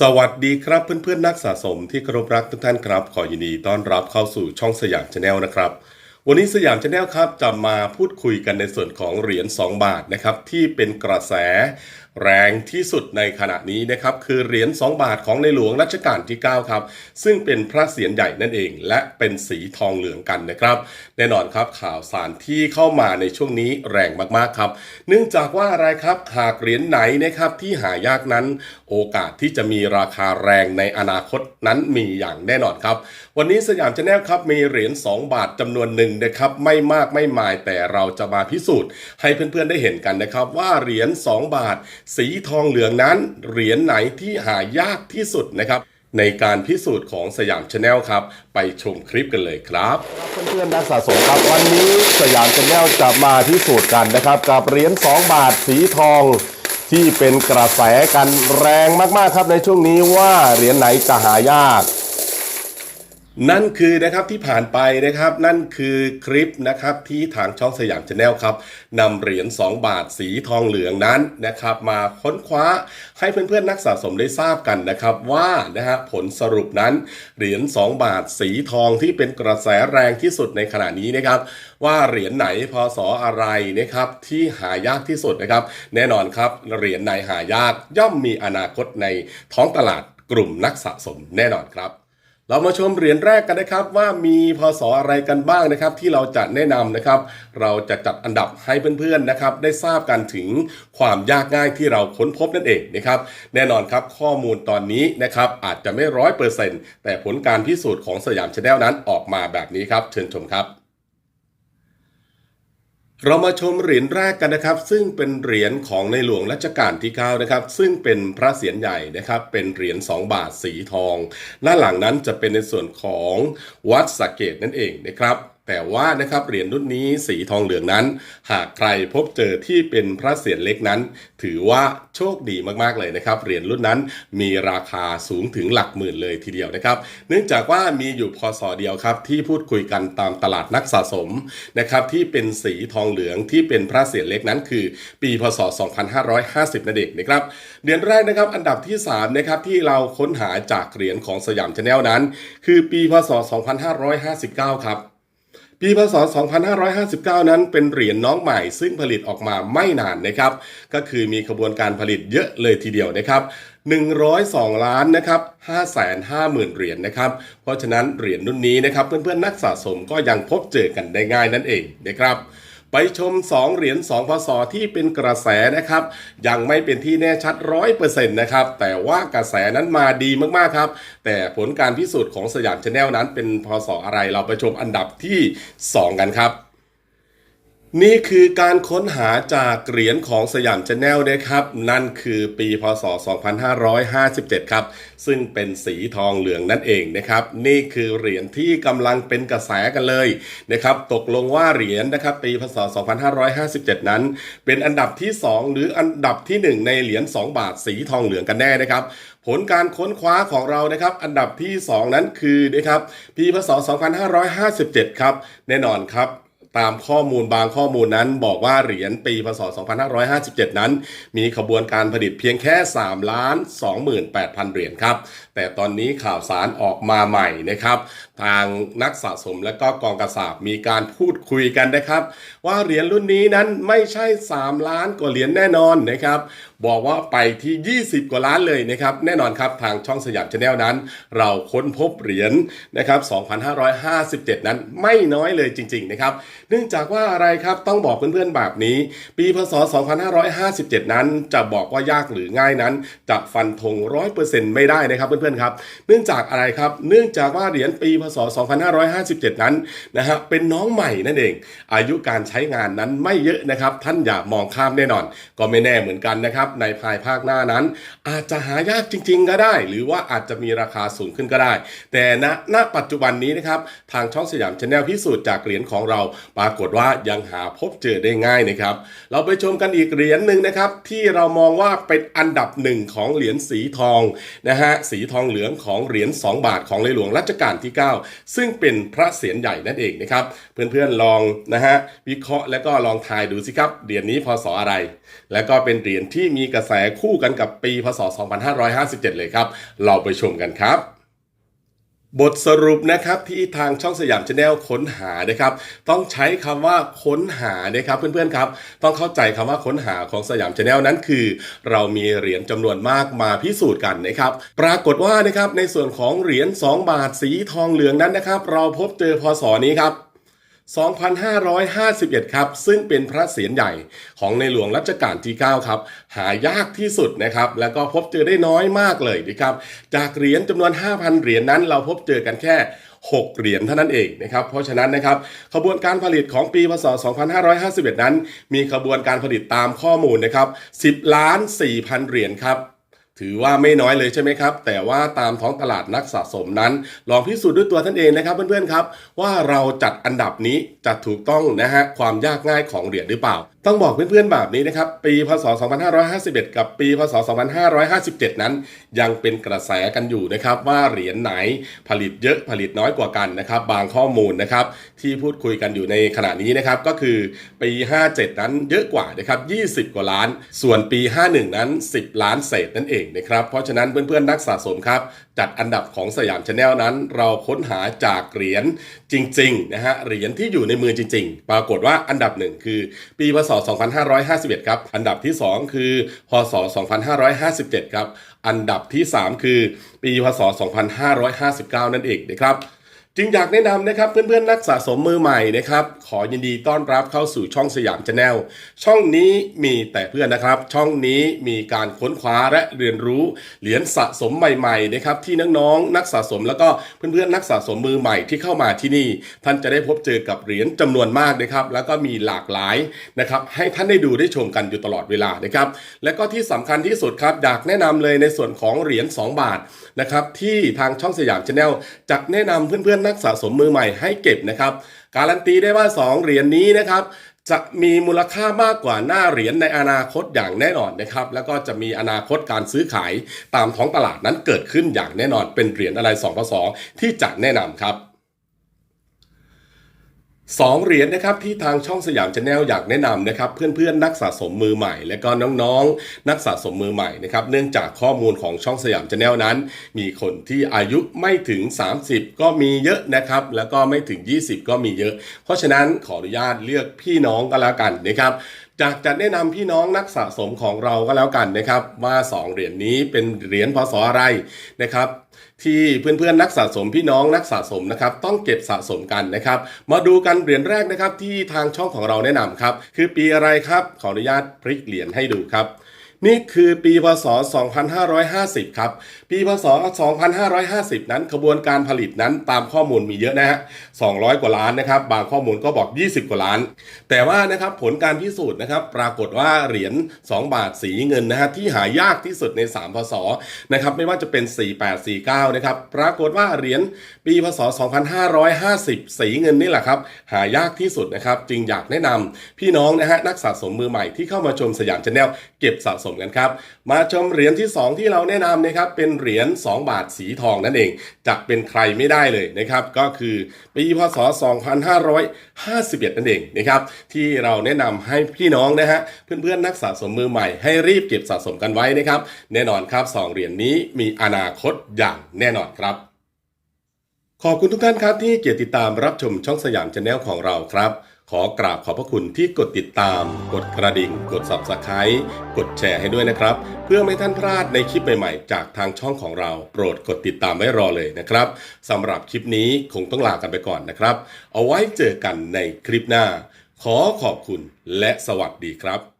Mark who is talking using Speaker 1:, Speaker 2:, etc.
Speaker 1: สวัสดีครับเพื่อนๆนักสะสมที่เคารพรักทุกท่านครับ ขอยินดีต้อนรับเข้าสู่ช่องสยามชาแนลนะครับ วันนี้สยามชาแนลครับจะมาพูดคุยกันในส่วนของเหรียญ2บาทนะครับที่เป็นกระแส แรงที่สุดในขณะนี้นะครับคือเหรียญ 2 บาทของในหลวงรัชกาลที่ 9 ครับ ซึ่งเป็นพระเศียรใหญ่นั่นเอง และเป็นสีทองเหลืองกันนะครับ แน่นอนครับข่าวสารที่เข้ามาในช่วงนี้แรงมากๆครับ เนื่องจากว่าอะไรครับหากเหรียญไหนนะครับที่หายากนั้น โอกาสที่จะมีราคาแรงในอนาคตนั้นมีอย่างแน่นอนครับ วันนี้สยามชาแนลครับมีเหรียญ 2 บาทจำนวนหนึ่งนะครับไม่มากไม่มายแต่เราจะมาพิสูจน์ ให้เพื่อนๆได้เห็นกันนะครับว่าเหรียญ 2 บาทสีทองเหลืองนั้นเหรียญไหนที่หายากที่สุดนะครับ ในการพิสูจน์ของสยามชาแนลครับ ไปชมคลิปกันเลยครับ
Speaker 2: เพื่อนๆนักสะสมครับวันนี้สยามชาแนลจะมาพิสูจน์กันนะครับ กับเหรียญ2บาทสีทองที่เป็นกระแสกันแรงมากๆครับในช่วงนี้ว่าเหรียญไหนจะหายาก
Speaker 1: นั่นคือนะครับที่ผ่านไปนะครับนั่นคือคลิปนะครับที่ทางช่องสยามชาแนลครับนำเหรียญ2 บาทสีทองเหลืองนั้นนะครับมาค้นคว้าให้เพื่อนๆนักสะสมได้ทราบกันนะครับว่านะฮะผลสรุปนั้นเหรียญ2 บาทสีทองที่เป็นกระแสแรงที่สุดในขณะนี้นะครับ ว่าเหรียญไหนพศอะไรนะครับที่หายากที่สุดนะครับ แน่นอนครับเหรียญไหนหายากย่อมมีอนาคตในท้องตลาดกลุ่มนักสะสมแน่นอนครับ เรามาชมเหรียญแรกกันนะครับว่ามีพศอะไรกันบ้างนะครับ ที่เราจะแนะนำนะครับ เราจะจัดอันดับให้เพื่อนๆนะครับ ได้ทราบกันถึงความยากง่ายที่เราค้นพบนั่นเองนะครับ แน่นอนครับข้อมูลตอนนี้นะครับอาจจะไม่ร้อยเปอร์เซ็นต์แต่ผลการพิสูจน์ของสยามชาแนลนั้นออกมาแบบนี้ครับ เชิญชมครับ เรามาชมเหรียญแรกกันนะครับ ซึ่งเป็นเหรียญของในหลวงรัชกาลที่9นะครับ ซึ่งเป็นพระเศียรใหญ่นะครับ เป็นเหรียญ2บาทสีทองด้านหลังนั้นจะเป็นในส่วนของวัดสะเกตนั่นเองนะครับ แต่ว่านะครับเหรียญรุ่นนี้สีทองเหลืองนั้น หากใครพบเจอที่เป็นพระเศียรเล็กนั้น ถือว่าโชคดีมากๆเลยนะครับเหรียญรุ่นนั้นมีราคาสูงถึงหลักหมื่นเลยทีเดียวนะครับ เนื่องจากว่ามีอยู่พอศเดียวครับที่พูดคุยกันตามตลาดนักสะสมนะครับที่เป็นสีทองเหลืองที่เป็นพระเศียรเล็กนั้น คือ ปีพศ 2550นั่นเองนะครับเหรียญแรกนะครับอันดับที่3นะครับที่เราค้นหาจากเหรียญของสยามชาแนลนั้น คือปีพศ 2559 ครับ ปีพศ 2559 นั้นเป็นเหรียญน้องใหม่ซึ่งผลิตออกมาไม่นานนะครับ ก็คือมีขบวนการผลิตเยอะเลยทีเดียวนะครับ 102 ล้านนะครับ550,000 เหรียญนะครับ เพราะฉะนั้นเหรียญรุ่นนี้นะครับเพื่อนๆนักสะสมก็ยังพบเจอกันได้ง่ายนั่นเองนะครับ ไปชม 2 เหรียญ2พศที่เป็นกระแสนะครับ ยังไม่เป็นที่แน่ชัด100%นะครับ แต่ว่ากระแสนั้นมาดีมากๆครับ แต่ผลการพิสูจน์ของสยามชาแนลนั้นเป็นพศอะไรเราไปชมอันดับที่ 2 กันครับ นี่คือการค้นหาจากเหรียญของสยามชาแนลนะครับ นั่นคือปีพศ 2557 ครับ ซึ่งเป็นสีทองเหลืองนั่นเองนะครับ นี่คือเหรียญที่กำลังเป็นกระแสกันเลยนะครับ ตกลงว่าเหรียญนะครับ ปีพศ 2557 นั้น เป็นอันดับที่ 2 หรืออันดับทีหนึ่1 ในเหรียญ2 บาทสีทองเหลืองกันแน่นะครับผลการค้นคว้าของเรานะครับ อันดับที่ 2 นั้นคือนะครับปีพศ 2557 ครับ แน่นอนครับ ตามข้อมูลบางข้อมูลนั้นบอกว่าเหรียญปีพศ 2557 นั้น มีขบวนการผลิตเพียงแค่ 3 ล้าน 28,000 เหรียญครับ แต่ตอนนี้ข่าวสารออกมาใหม่นะครับ ทางนักสะสมและก็กองกระสาบมีการพูดคุยกันนะครับ ว่าเหรียญรุ่นนี้นั้นไม่ใช่ 3 ล้านกว่าเหรียญแน่นอนนะครับ บอกว่าไปที่ 20 กว่าล้านเลยนะครับ แน่นอนครับทางช่องสยามชาแนลนั้น เราค้นพบเหรียญนะครับ 2557 นั้นไม่น้อยเลยจริง ๆ นะครับ เนื่องจากว่าอะไรครับต้องบอกเพื่อนๆแบบนี้ ปีพศ 2557 นั้น จะบอกว่ายากหรือง่ายนั้น จะฟันธง100%ไม่ได้นะครับเพื่อนๆครับ เนื่องจากอะไรครับ เนื่องจากว่าเหรียญปีพศ 2557 นั้นนะฮะเป็นน้องใหม่นั่นเอง อายุการใช้งานนั้นไม่เยอะนะครับ ท่านอย่ามองข้ามแน่นอน ก็ไม่แน่เหมือนกันนะครับในภายภาคหน้านั้น อาจจะหายากจริง ๆ ก็ได้ หรือว่าอาจจะมีราคาสูงขึ้นก็ได้ แต่ณณปัจจุบันนี้นะครับทางช่องสยามชาแนลพิสูจน์จากเหรียญของเราปรากฏว่ายังหาพบเจอได้ง่ายนะครับเราไปชมกันอีกเหรียญหนึ่งนะครับที่เรามองว่าเป็นอันดับหนึ่งของเหรียญสีทองนะฮะสีทองเหลืองของเหรียญ2 บาทของในหลวงรัชกาลที่ 9ซึ่งเป็นพระเศียรใหญ่นั่นเองนะครับ เพื่อนๆลองนะฮะวิเคราะห์แล้วก็ลองทายดูสิครับเหรียญนี้พศอะไร แล้วก็เป็นเหรียญที่มีกระแสคู่กันกับปีพศ 2557 เลยครับ เราไปชมกันครับ บทสรุปนะครับที่ทางช่องสยามชาแนลค้นหานะครับ ต้องใช้คำว่าค้นหานะครับเพื่อนๆครับต้องเข้าใจคำว่าค้นหาของสยามชาแนลนั้นคือ เรามีเหรียญจำนวนมากมาพิสูจน์กันนะครับ ปรากฏว่านะครับในส่วนของเหรียญ2 บาทสีทองเหลืองนั้นนะครับ เราพบเจอพศนี้ครับ 2551 ครับ ซึ่งเป็นพระเศียรใหญ่ของในหลวงรัชกาลที่ 9 ครับ หายากที่สุดนะครับ แล้วก็พบเจอได้น้อยมากเลยนะครับ จากเหรียญจำนวน 5,000 เหรียญนั้น เราพบเจอกันแค่ 6 เหรียญเท่านั้นเองนะครับ เพราะฉะนั้นนะครับขบวนการผลิตของปีพศ 2551 นั้น มีขบวนการผลิตตามข้อมูลนะครับ 10 ล้าน4,000 เหรียญครับ ถือว่าไม่น้อยเลยใช่ไหมครับ แต่ว่าตามท้องตลาดนักสะสมนั้น ลองพิสูจน์ด้วยตัวท่านเองนะครับเพื่อนๆครับ ว่าเราจัดอันดับนี้จะถูกต้องนะฮะความยากง่ายของเหรียญหรือเปล่า ต้องบอกเพื่อนๆแบบนี้นะครับ ปีพศ 2551 กับปีพศ 2557 นั้น ยังเป็นกระแสกันอยู่นะครับว่าเหรียญไหนผลิตเยอะผลิตน้อยกว่ากันนะครับ บางข้อมูลนะครับที่พูดคุยกันอยู่ในขณะนี้นะครับก็คือปี 57 นั้นเยอะกว่านะครับ 20 กว่าล้าน ส่วนปี 51 นั้น 10 ล้านเศษนั่นเองนะครับ เพราะฉะนั้นเพื่อนๆนักสะสมครับจัดอันดับของสยามชาแนลนั้น เราค้นหาจากเหรียญจริงๆนะฮะเหรียญที่อยู่ในมือจริง ๆ ปรากฏว่าอันดับหนึ่งคือ ปีพศ2551 ครับ อันดับที่ 2 คือ พศ 2557 ครับ อันดับที่ 3 คือ ปี พศ 2559 นั่นเองนะครับ จึงอยากแนะนำนะครับเพื่อนๆนักสะสมมือใหม่นะครับ ขอยินดีต้อนรับเข้าสู่ช่องสยามชาแนลช่องนี้มีแต่เพื่อนนะครับ ช่องนี้มีการค้นคว้าและเรียนรู้เหรียญสะสมใหม่ๆนะครับที่น้องๆนักสะสมแล้วก็เพื่อนๆนักสะสมมือใหม่ที่เข้ามาที่นี่ ท่านจะได้พบเจอกับเหรียญจำนวนมากนะครับ แล้วก็มีหลากหลายนะครับ ให้ท่านได้ดูได้ชมกันอยู่ตลอดเวลานะครับ และก็ที่สำคัญที่สุดครับอยากแนะนำเลยในส่วนของเหรียญ2 บาทนะครับที่ทางช่องสยามชาแนลจะแนะนำเพื่อนๆนักสะสมมือใหม่ให้เก็บนะครับ การันตีได้ว่า 2 เหรียญนี้นะครับจะมีมูลค่ามากกว่าหน้าเหรียญในอนาคตอย่างแน่นอนนะครับ แล้วก็จะมีอนาคตการซื้อขายตามท้องตลาดนั้นเกิดขึ้นอย่างแน่นอนเป็นเหรียญอะไร2พศที่จะแนะนำครับ สองเหรียญนะครับที่ทางช่องสยามชาแนลอยากแนะนำนะครับ เพื่อนๆ นักสะสมมือใหม่ และก็น้องๆ นักสะสมมือใหม่นะครับเนื่องจากข้อมูลของช่องสยามชาแนลนั้น มีคนที่อายุไม่ถึง 30 ก็มีเยอะนะครับ แล้วก็ไม่ถึง 20 ก็มีเยอะ เพราะฉะนั้นขออนุญาตเลือกพี่น้องก็แล้วกันนะครับ จากจะแนะนำพี่น้องนักสะสมของเราก็แล้วกันนะครับ ว่า 2 เหรียญนี้เป็นเหรียญพศอะไรนะครับที่เพื่อนๆนักสะสมพี่น้องนักสะสมนะครับต้องเก็บสะสมกันนะครับมาดูกันเหรียญแรกนะครับที่ทางช่องของเราแนะนำครับคือปีอะไรครับขออนุญาตพลิกเหรียญให้ดูครับ นี่คือปีพศ 2550 ครับ ปีพศ 2550 นั้นขบวนการผลิตนั้นตามข้อมูลมีเยอะนะฮะ 200 กว่าล้านนะครับ บางข้อมูลก็บอก 20 กว่าล้าน แต่ว่านะครับผลการพิสูจน์นะครับ ปรากฏว่าเหรียญ 2 บาทสีเงินนะฮะที่หายากที่สุดใน 3 พศ นะครับ ไม่ว่าจะเป็น 4849 นะครับ ปรากฏว่าเหรียญปีพศ 2550 สีเงินนี่แหละครับ หายากที่สุดนะครับ จึงอยากแนะนำพี่น้องนะฮะนักสะสมมือใหม่ที่เข้ามาชมสยามชาแนลเก็บสะสมกันครับ มาชมเหรียญที่ 2 ที่เราแนะนำนะครับเป็นเหรียญ2 บาทสีทองนั่นเองจะเป็นใครไม่ได้เลยนะครับ ก็คือปีพศ 2551 นั่นเองนะครับ ที่เราแนะนำให้พี่น้องนะฮะเพื่อนๆนักสะสมมือใหม่ ให้รีบเก็บสะสมกันไว้นะครับ แน่นอนครับสองเหรียญนี้มีอนาคตอย่างแน่นอนครับ ขอบคุณทุกท่านครับที่เกียรติดตามรับชมช่องสยามชาแนลของเราครับ ขอกราบขอบพระคุณที่กดติดตาม กดกระดิ่ง กด subscribe กดแชร์ให้ด้วยนะครับ เพื่อไม่ท่านพลาดในคลิปใหม่ๆ จากทางช่องของเรา โปรดกดติดตามไว้รอเลยนะครับสำหรับคลิปนี้คงต้องลากันไปก่อนนะครับ เอาไว้เจอกันในคลิปหน้า ขอขอบคุณและสวัสดีครับ